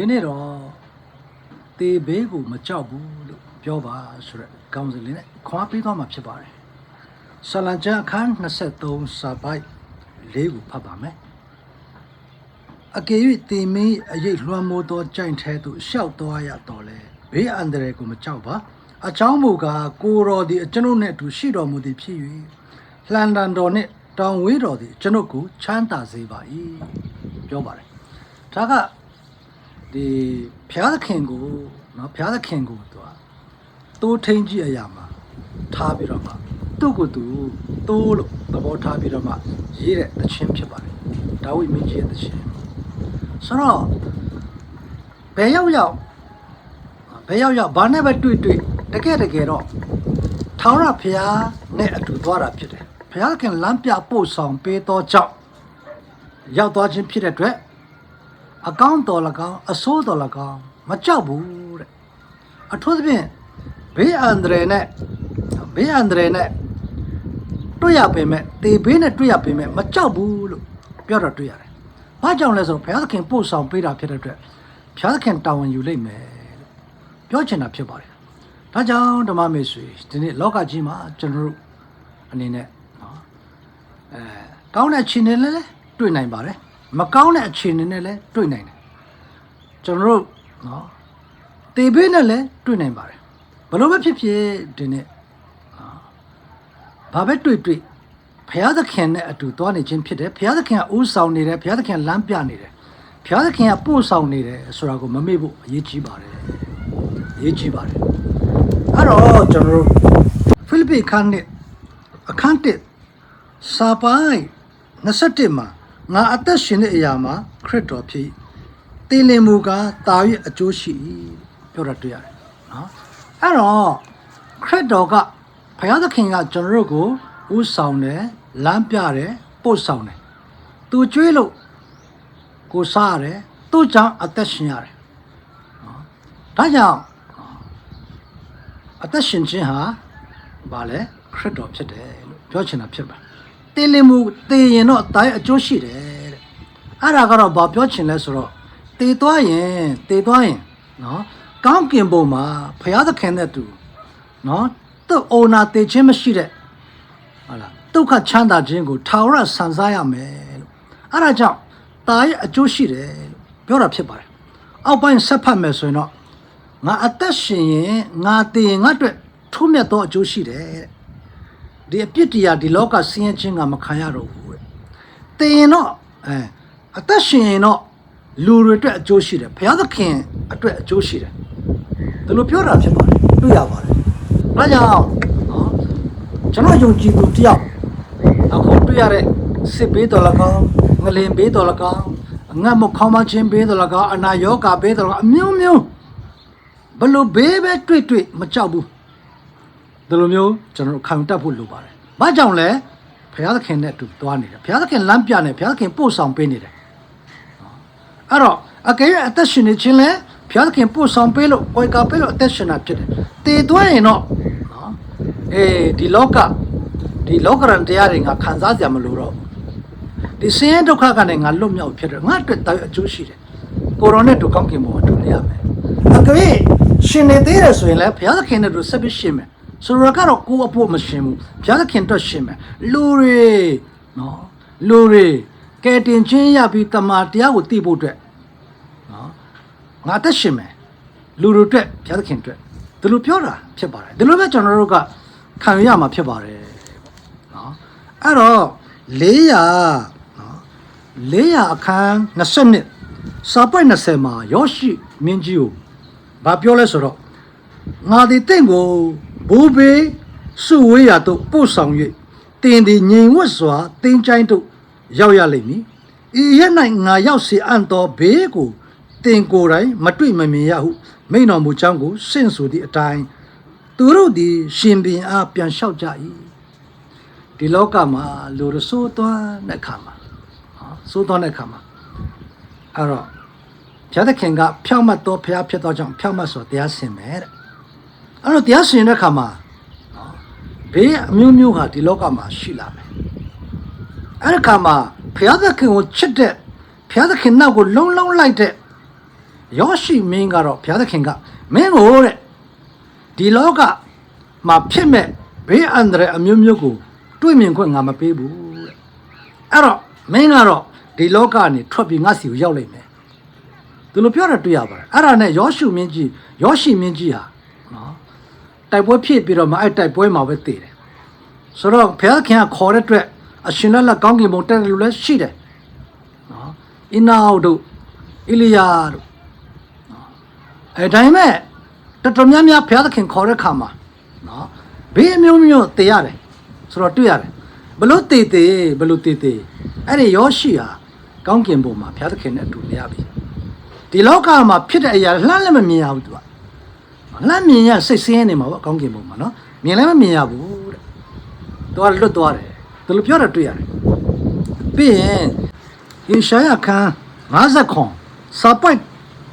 ဒီနေ့တော့တေဘေးကိုမကြောက်ဘူးလို့ပြောပါဆိုရက်ကောင်းစလေးနဲ့ခွာပေးသွားမှာဖြစ်ပါတယ်ဆလန်ကျန်အခန်း23စာပိုက်လေးကိုဖတ်ပါမယ်အကယ်၍တေမင်းအရေးလွှမ်းမိုးသောကြိုင်ထဲသို့ရှောက်သွားရတော့လေဘေးအန္တရာယ်ကိုမကြောက်ပါအချောင်းမူကားကိုတော်သည်ကျွန်ုပ်နှင့်အတူရှိတော်မူသည်ဖြစ်၍လှန်တန်တော်နှင့်တောင်ဝေးတော်သည်ကျွန်ုပ်ကိုချမ်းသာစေပါ၏ပြောပါတယ်ဒါက ဒီဘုရားသခင်ကိုနော်ဘုရားသခင်ကိုသူကတိုးထိန်ကြည့်အရာမှာထားပြီးတော့မှသူ့ကိုသူတိုးလို့သဘောထားပြီးတော့မှရေးတဲ့သချင်းဖြစ်ပါတယ်ဒါဝိမင်းကြီးရဲ့သချင်းဆိုတော့ဘယ်ရောက်ရောက်ဘယ်ရောက်ရောက်ဘာနဲ့ပဲတွေ့တွေ့တကယ်တကယ်တော့ထာဝရဘုရားနဲ့အတူသွားတာဖြစ်တယ်ဘုရားခင်လမ်းပြပို့ဆောင်ပေးသောကြောင့်ရောက်သွားခြင်းဖြစ်တဲ့အတွက် အကောင်းတော်၎င်းအဆိုးတော်၎င်းမကြောက်ဘူးတဲ့အထူးသဖြင့်ဘေးအန္တရာယ်နဲ့ဘေးအန္တရာယ်နဲ့တွေ့ရပေမဲ့တေဘေးနဲ့တွေ့ရပေမဲ့မကြောက်ဘူးလို့ပြောတော့တွေ့ရတယ်။ဘာကြောင့်လဲဆိုတော့ဘုရားသခင်ပို့ဆောင်ပေးတာဖြစ်တဲ့အတွက်ဘုရားသခင်တာဝန်ယူလိုက်မယ်လို့ပြောချင်တာဖြစ်ပါတယ်။ဒါကြောင့်ဓမ္မမေဆွေဒီနေ့လောကကြီးမှာကျွန်တော်တို့အနေနဲ့နော်အဲကောင်းတဲ့ခြေနေလည်းတွေ့နိုင်ပါတယ်။ မကောင်းတဲ့အခြေအနေနဲ့လည်းတွေ့နိုင်တယ်ကျွန်တော်တို့နော်တေဘေးနဲ့လည်းတွေ့နိုင်ပါတယ်ဘလို့ပဲဖြစ်ဖြစ်ဒီနေ့ဟာဘာပဲတွေ့တွေ့ဘုရားသခင်နဲ့အတူသွားနေခြင်းဖြစ်တယ်ဘုရားသခင်ကဥဆောင်နေတယ်ဘုရားသခင်ကလမ်းပြနေတယ်ဘုရားသခင်ကပို့ဆောင်နေတယ်ဆိုတာကိုမမေ့ဖို့အရေးကြီးပါတယ်အရေးကြီးပါတယ်အဲ့တော့ကျွန်တော်တို့ဖိလိပ္ပိခန်းနဲ့အခန်းတစ်စာပိုင်း21မှာ ငါအသက်ရှင်တဲ့အရာမှာခရစ်တော်ဖြစ်၏တင်းလင်းမူကားတာ၍အကျိုးရှိ၏ပြောတာတွေ့ရတယ်နော်အဲ့တော့ခရစ်တော်ကဘုရားသခင်ကကျွန်တော်တို့ကိုဥဆောင်တယ်လမ်းပြတယ်ပို့ဆောင်တယ်သူကျွေးလို့ကိုစားရတယ်သူ့ကြောင့်အသက်ရှင်ရတယ်နော်ဒါကြောင့်အသက်ရှင်ခြင်းဟာဘာလဲခရစ်တော်ဖြစ်တယ်လို့ပြောချင်တာဖြစ်ပါတ င်းလင်းမှုတည်ရင်တော့တာရဲ့အကျိုးရှိတယ်တဲ့အဲ့ဒါကတော့ဘာပြောချင်လဲဆိုတော့တည်သွားရင်တည်သွားရင်နော်ကောင်းကင်ဘုံမှာဘုရားသခင်နဲ့တူနော်သူ့အိုနာတည်ခြင်းမရှိတဲ့ဟုတ်လားဒုက္ခချမ်းသာခြင်းကိုထာဝရဆန်စားရမယ်လို့အဲ့ဒါကြောင့်တာရဲ့အကျိုးရှိတယ်လို့ပြောတာဖြစ်ပါတယ်အောက်ပိုင်းဆက်ဖတ်မယ်ဆိုရင်တော့ငါအသက်ရှင်ရင်ငါတည်ရင်ငါအတွက်ထုံးမြတ်သောအကျိုးရှိတယ်တဲ့ ဒီအပြစ်တရားဒီလောကဆင်းရဲခြင်းကမခံရတော့ဘူးတဲ့။တည်ရင်တော့အဲအသက်ရှင်ရင်တော့လူတွေအတွက်အကျိုးရှိတယ်။ဘုရားသခင်အတွက်အကျိုးရှိတယ်။ဒီလိုပြောတာဖြစ်ပါတယ်။တွေ့ရပါတယ်။ဒါကြောင့်နော်ကျွန်တော်ယုံကြည်သူတယောက်အခုတွေ့ရတဲ့စစ်ဘေးတော်၎င်းငလင်ဘေးတော်၎င်းအငတ်မခေါင်းမချင်းဘေးတော်၎င်းအနာရောဂါဘေးတော်၎င်းအမျိုးမျိုးဘလို့ဘေးပဲတွေ့တွေ့မကြောက်ဘူး ဒီလိုမျိုးကျွန်တော်တို့ခံတတ်ဖို့လိုပါတယ်။ဘာကြောင့်လဲဘုရားသခင်နဲ့အတူသွားနေတယ်။ဘုရားသခင်လမ်းပြနေဘုရားသခင်ပို့ဆောင်ပေးနေတယ်။အဲ့တော့အကယ်၍အသက်ရှင်နေခြင်းလဲဘုရားသခင်ပို့ဆောင်ပေးလို့ကိုယ်ကပေးလို့အသက်ရှင်တာဖြစ်တယ်။တည်သွားရင်တော့နော်အေးဒီလောကဒီလောကရန်တရားတွေငါခံစားကြမလို့တော့ဘူးဒီဆင်းရဲဒုက္ခကနေငါလွတ်မြောက်ဖြစ်တယ်ငါအတွက်တောက်အကျိုးရှိတယ်။ကိုရိုနဲ့တူကောင်းကင်ဘုံအတူနေရမယ်။အကယ်၍ရှင်နေသေးတယ်ဆိုရင်လည်းဘုရားသခင်နဲ့တူဆက်ပြီးရှင်မယ်။ ဆိုတော့ကတော့ကိုယ်အဖို့မရှင်ဘူး။ဘုရားသခင်တော့ရှင်မယ်။လူတွေနော်လူတွေကဲတင်ချင်းရပြီးတမာတရားကိုသိဖို့အတွက်နော်ငါတက်ရှင်မယ်။လူတွေအတွက်ဘုရားသခင်အတွက်ဒီလိုပြောတာဖြစ်ပါတယ်။ဒီလိုပဲကျွန်တော်တို့ကခံရမှာဖြစ်ပါတယ်။နော်အဲ့တော့400နော်400အခန်း20စာပိုက်20မှာယောရှိမင်းကြီးကိုဘာပြောလဲဆိုတော့ငါဒီတင့်ကို ဘိုးဘေးစုဝေးရာသို့ပို့ဆောင်၍တင်ဒီငြိမ်ဝတ်စွာတင်းချိုင်းတို့ရောက်ရလိမ့်မည်ဤရက်၌ငါရောက်စီအံ့သောဘေးကိုတင်ကိုယ်တိုင်မတွေ့မမြင်ရဟုမိန်တော်မူကြောင်းကိုစင့်ဆိုသည့်အတိုင်းသူတို့သည်ရှင်ဘင်အားပြန်လျှောက်ကြ၏ဒီလောကမှာလူရဆိုးသွားတဲ့ခါမှာနော်ဆိုးသွားတဲ့ခါမှာအဲ့တော့ဘုရားသခင်ကဖြောင့်မတ်သောဘုရားဖြစ်သောကြောင့်ဖြောင့်မတ်စွာတရားစင်မယ်တဲ့ အဲ့တော့တရားစင်တဲ့ခါမှာနော်ဘေးအမျိုးမျိုးဟာဒီလောကမှာရှိလာမယ်အဲ့ဒီခါမှာဘုရားသခင်ကိုချစ်တဲ့ဘုရားသခင်နောက်ကိုလုံလုံလိုက်တဲ့ယောရှိမင်းကတော့ဘုရားသခင်ကမင်းကိုတဲ့ဒီလောကမှာဖြစ်မဲ့ဘေးအန္တရာယ်အမျိုးမျိုးကိုတွေ့မြင်ခွင့်ငါမပေးဘူးတဲ့အဲ့တော့မင်းကတော့ဒီလောကကနေထွက်ပြီးငါစီကိုရောက်လိမ့်မယ်သူလိုပြောတာတွေ့ရပါတယ်အဲ့ဒါနဲ့ယောရှုမင်းကြီးယောရှိမင်းကြီးဟာနော် တိုက်ပွဲဖြစ်ပြီးတော့မှအဲ့တိုက်ပွဲမှာပဲတည်တယ်ဆိုတော့ဘုရားခင်ကခေါ်တဲ့အတွက်အရှင်လက်လက်ကောင်းကင်ဘုံတက်တယ်လို့လည်းရှိတယ်နော်အင်းနာအောက်တို့အီလီယာတို့အဲဒါပေမဲ့တော်တော်များများဘုရားသခင်ခေါ်တဲ့ခါမှာနော်ဘေးအမျိုးမျိုးတည်ရတယ်ဆိုတော့တွေ့ရတယ်ဘလို့တည်တည်ဘလို့တည်တည်အဲ့ဒီယောရှိဟာကောင်းကင်ဘုံမှာဘုရားသခင်နဲ့အတူနေရပြီဒီလောကမှာဖြစ်တဲ့အရာလှမ်းလည်းမမြင်ရဘူးသူက လှမ်းမြင်ရစိတ်ဆင်းရဲနေမှာပေါ့ကောင်းကင်ဘုံမှာနော်မြင်လည်းမမြင်ရဘူးတဲ့သူကလွတ်သွားတယ်သူလိုပြောတာတွေ့ရတယ်ပြီးရင်ဟေရှာယခန်း50ခွန်စာပိုက်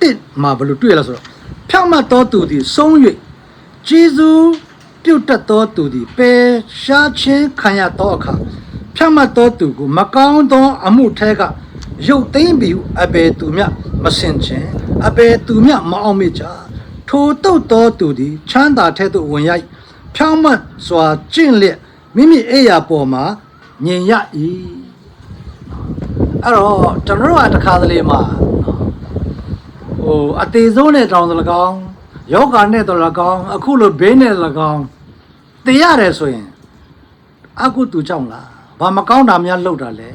တစ်မှာဘယ်လိုတွေ့ရလဲဆိုတော့ဖြောင့်မတ်တော်သူသည်ဆုံး၍ဂျေဇူးပြုတ်တက်တော်သူသည်ပယ်ရှားခြင်းခံရသောအခါဖြောင့်မတ်တော်သူကိုမကောင်းသောအမှုထဲကရုပ်သိမ်းပြီးအဘယ်သူမျှမစင်ခြင်းအဘယ်သူမျှမအောင်မေ့ကြ ထိုတုတ်တော်သူသည်ချမ်းသာထဲသို့ဝင်ရိုက်ဖြောင့်မတ်စွာကျင့်လျက်မိမိအိယာပေါ်မှာညင်ရ၏အဲ့တော့ကျွန်တော်တို့ကတခါတလေမှာနော်ဟိုအသေးဆုံးနဲ့တောင်တလကောင်းယောဂာနဲ့တလကောင်းအခုလိုဘေးနဲ့တလကောင်းတည်ရတယ်ဆိုရင်အကုတူကြောင့်လားဘာမကောင်းတာများလုပ်တာလဲ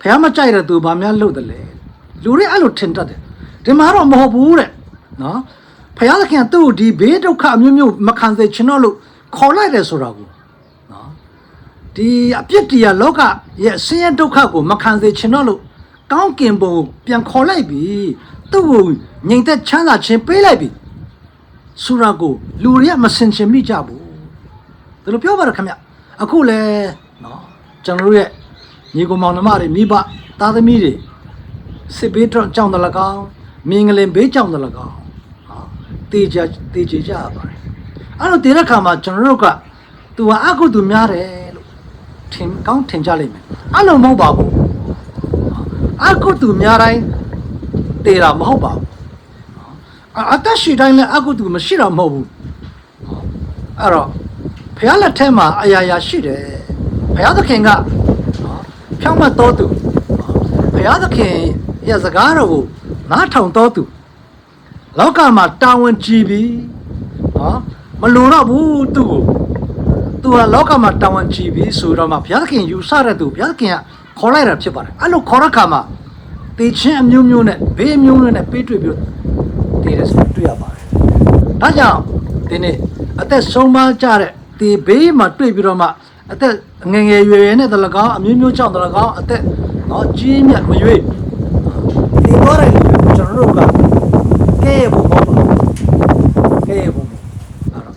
ဖះမကြိုက်တဲ့သူဘာများလုပ်တယ်လဲလူတွေအဲ့လိုထင်တတ်တယ်ဒီမှာတော့မဟုတ်ဘူးတဲ့နော် ဖះသခင်ကသူ့ကိုဒီဘေးဒုက္ခအမျိုးမျိုးမခံစေချင်တော့လို့ခေါ်လိုက်တယ်ဆိုတာကိုနော်ဒီအပြစ်တရားလောကရဲ့ဆင်းရဲဒုက္ခကိုမခံစေချင်တော့လို့ကောင်းကင်ဘုံကိုပြန်ခေါ်လိုက်ပြီသူ့ကိုငြိမ်သက်ချမ်းသာခြင်းပေးလိုက်ပြီဆိုတာကိုလူတွေကမစင်ချင်မိကြဘူးဒါလိုပြောပါတော့ခင်ဗျအခုလဲနော်ကျွန်တော်တို့ရဲ့ညီကောင်မောင်နှမတွေမိဘသားသမီးတွေစစ်ဘေးတော့ကြောင်းတယ်လကောင်းမင်းငလင်ဘေးကြောင်းတယ်လကောင်းဟာ တေချာတေချာကြရပါတယ်အဲ့လိုတည်တဲ့ခါမှာကျွန်တော်တို့ကသူဟာအကုသူများတယ်လို့ထင်ကောင်းထင်ကြလိမ့်မယ်အဲ့လိုမဟုတ်ပါဘူးအကုသူများတိုင်းတည်တာမဟုတ်ပါဘူးအအသက်ရှိတိုင်းလည်းအကုသူမရှိတာမဟုတ်ဘူးအဲ့တော့ဘုရားလက်ထဲမှာအရာရာရှိတယ်ဘုရားသခင်ကနော်ဖြောင့်မတ်တော်သူဘုရားသခင်ရဲ့စကားတော်ကိုနားထောင်တော်သူ လောကမှာတာဝန်ကြည်ပြီးနော်မလိုတော့ဘူးသူ့ကိုသူဟာလောကမှာတာဝန်ကြည်ပြီးဆိုတော့မှဘုရားသခင်ယူဆတဲ့သူဘုရားသခင်ကခေါ်လိုက်တာဖြစ်ပါတယ်အဲ့လိုခေါ်တဲ့အခါမှာတေချင်းအမျိုးမျိုးနဲ့ဘေးအမျိုးမျိုးနဲ့ပေးတွေ့ပြီးတည်တယ်ဆိုတွေ့ရပါတယ်ဒါကြောင့်ဒီနေ့အသက်ဆုံးမကြတဲ့ဒီဘေးမှာတွေ့ပြီးတော့မှအသက်ငယ်ငယ်ရွယ်ရွယ်နဲ့တလကောင်းအမျိုးမျိုးကြောင့်တလကောင်းအသက်နော်ကြီးမြတ်မရွေးဒီတော့ရည်ကျွန်တော်တို့က ကဲဘုံဘောပါကဲဘုံဘောအဲ့တော့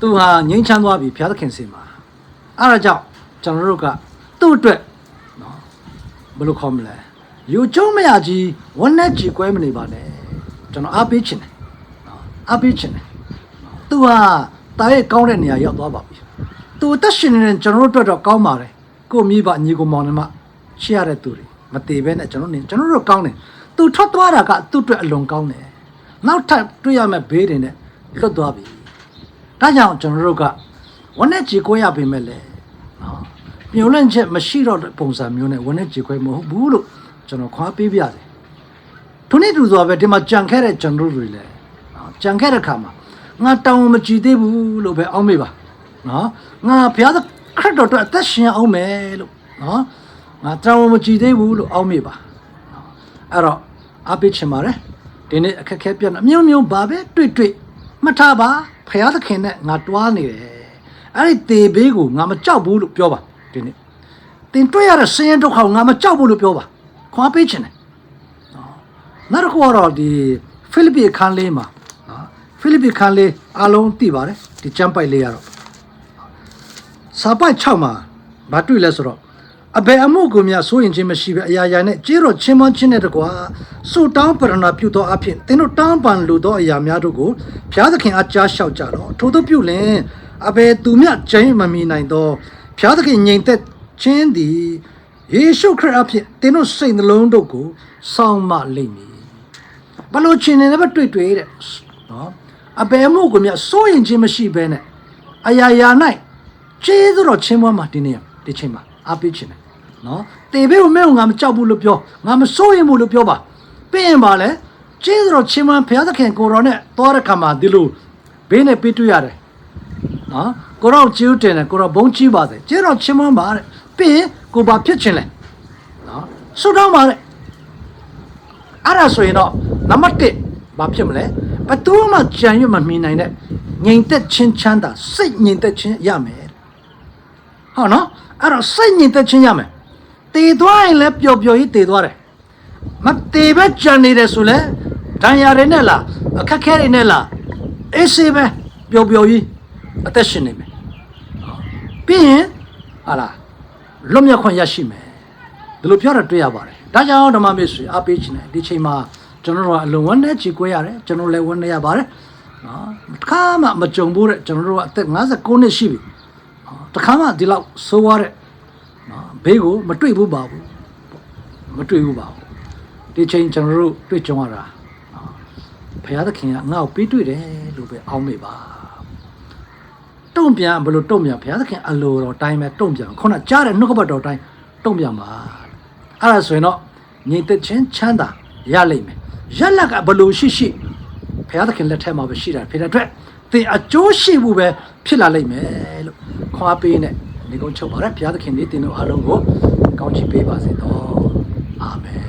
သူဟာငြိမ်းချမ်းသွားပြီဘုရားသခင်စင်မှာအဲ့ဒါကြောင့်ကျွန်တော်တို့ကသူ့အတွက်နော်ဘယ်လိုခေါ်မလဲယူကျုံးမရကြီးဝန်းနဲ့ကြီးကွဲမနေပါနဲ့ကျွန်တော်အားပေးချင်တယ်နော်အားပေးချင်တယ်သူဟာတာရဲ့ကောင်းတဲ့နေရာရောက်သွားပါပြီသူအသက်ရှင်နေတဲ့ကျွန်တော်တို့အတွက်တော့ကောင်းပါတယ်ကို့မိဘညီကိုမောင်နှမချစ်ရတဲ့သူတွေမတည်ဘဲနဲ့ကျွန်တော်နေကျွန်တော်တို့ကောင်းတယ်သူထွက်သွားတာကသူ့အတွက်အလွန်ကောင်းတယ် နောက်ထပ်တွေ့ရမယ့်ဘေးတွေနဲ့လွတ်သွားပြီဒါကြောင့်ကျွန်တော်တို့ကဝန်းနဲ့ကြီးကိုရပေမဲ့လေနော်မြုံလန့်ချက်မရှိတော့တဲ့ပုံစံမျိုးနဲ့ဝန်းနဲ့ကြီးခွဲမဟုတ်ဘူးလို့ကျွန်တော်ခွာပေးပြရတယ်ထိုနေ့တူစွာပဲဒီမှာကြံခဲ့တဲ့ကျွန်တော်တို့တွေလည်းနော်ကြံခဲ့တဲ့ခါမှာငါတောင်းမကြည့်သေးဘူးလို့ပဲအောက်မေ့ပါနော်ငါဘုရားသခရစ်တော်အတွက်အသက်ရှင်အောင်မယ်လို့နော်ငါတောင်းမကြည့်သေးဘူးလို့အောက်မေ့ပါနော်အဲ့တော့အပိချင်ပါတယ် ဒီနေ့အခက်အခဲပြတ်အမျိုးမျိုးဘာပဲတွေ့တွေ့မှတ်ထားပါဘုရားသခင်နဲ့ငါတွားနေတယ်အဲ့ဒီတေဘေးကိုငါမကြောက်ဘူးလို့ပြောပါဒီနေ့တင်တွေ့ရတဲ့ဆင်းရဲဒုက္ခကိုငါမကြောက်ဘူးလို့ပြောပါခွာပေးချင်တယ်နောက်တစ်ခုကတော့ဒီဖိလိပ္ပိအခန်းလေးမှာနော်ဖိလိပ္ပိအခန်းလေးအားလုံးသိပါတယ်ဒီကျမ်းပိုက်လေးရတော့စာပိုက်6မှာမတွေ့လဲဆိုတော့ အဘယ်အမှုကိုများစိုးရင်ချင်းမရှိပဲအရာရာနဲ့ကြေးတော့ချင်းမချင်းတဲ့တကွာစုတောင်းပရဏပြုသောအဖြစ်သင်တို့တောင်းပန်လိုသောအရာများတို့ကိုဘုရားသခင်အားကြားလျှောက်ကြတော့ထို့သောပြုလင်အဘယ်သူမျှကျင်းမမီနိုင်သောဘုရားသခင်ငြိမ်သက်ခြင်းသည်ယေရှုခရစ်အဖြစ်သင်တို့စိတ်နှလုံးတို့ကိုစောင့်မလိမ့်မည်။ဘဘလို့ချင်းနေလည်းပဲတွေ့တွေ့တဲ့နော်အဘယ်မှုကိုမြစိုးရင်ချင်းမရှိဘဲနဲ့အရာရာ၌ကျေးဇူးတော်ချင်းမွမ်းမှာဒီနေ့ဒီချိန်မှာအားပေးခြင်းတယ် နော်တေဘေကိုမဲကိုငါမကြောက်ဘူးလို့ပြောငါမစိုးရင်ဘူးလို့ပြောပါပြီးရင်ပါလေကျေးဇူးတော်ချင်းမွမ်းဘုရားသခင်ကိုတော်နဲ့သွားတဲ့ခါမှာဒီလိုဘေးနဲ့ပေးတွေ့ရတယ်နော်ကိုတော့ကျူးတင်တယ်ကိုတော့ဘုံကြီးပါစေကျဲတော့ချင်းမွန်းပါတဲ့ပြီးရင်ကိုဘာဖြစ်ချင်းလဲနော်ဆူတောင်းပါတဲ့အဲ့ဒါဆိုရင်တော့နံပါတ်1ဘာဖြစ်မလဲဘယ်သူမှကြံရွတ်မမြင်နိုင်တဲ့ငြိမ်သက်ချင်းချမ်းသာစိတ်ငြိမ်သက်ချင်းရမယ်တဲ့ဟောနော်အဲ့တော့စိတ်ငြိမ်သက်ချင်းရမယ် တည်သွားရင်လည်းပျော်ပျော်ကြီးတည်သွားတယ်မတည်ပဲကြံနေတယ်ဆိုလဲဒဏ်ရာတွေနဲ့လားအခက်ခဲတွေနဲ့လားအေးစေးပဲပျော်ပျော်ကြီးအသက်ရှင်နေမယ်ပြီးရင်ဟာလားလွတ်မြောက်ခွင့်ရရှိမယ်ဒီလိုပြောတာတွေ့ရပါတယ်ဒါကြောင့်ဓမ္မမေဆွေအားပေးခြင်းနဲ့ဒီချိန်မှာကျွန်တော်တို့ကအလွန်ဝမ်းနဲ့ကြည်ကွဲရတယ်ကျွန်တော်လည်းဝမ်းနေရပါတယ်နော်တစ်ခါမှမကြုံဘူးတဲ့ကျွန်တော်တို့ကအသက်59နှစ်ရှိပြီနော်တစ်ခါမှဒီလောက်ဆိုးရတဲ့နော် ဘေးကိုမတွေ့ဘူးပါဘူးမတွေ့ဘူးပါဘူးဒီချိန်ကျွန်တော်တို့တွေ့ကြုံရတာနော်ဘုရားသခင်ကငါ့ကိုပေးတွေ့တယ်လို့ပဲအောင်းမိပါတုံ့ပြန်ဘယ်လိုတုံ့ပြန်ဘုရားသခင်အလိုတော်တိုင်းပဲတုံ့ပြန်ခုနကြားတဲ့နှုတ်ကပတ်တော်တိုင်းတုံ့ပြန်ပါအဲ့ဒါဆိုရင်တော့ညီသက်ချင်းချမ်းသာရလိမ့်မယ်ရက်လက်ကဘယ်လိုရှိရှိဘုရားသခင်လက်ထက်မှာပဲရှိတာဖြစ်တဲ့အတွက်သင်အကျိုးရှိမှုပဲဖြစ်လာလိမ့်မယ်လို့ခွာပေးနဲ့ နေကုန်းချုပ်ပါရဘုရားသခင်ဒီတင်တို့အားလုံးကိုကောင်းချီးပေးပါစေတော့အာမင်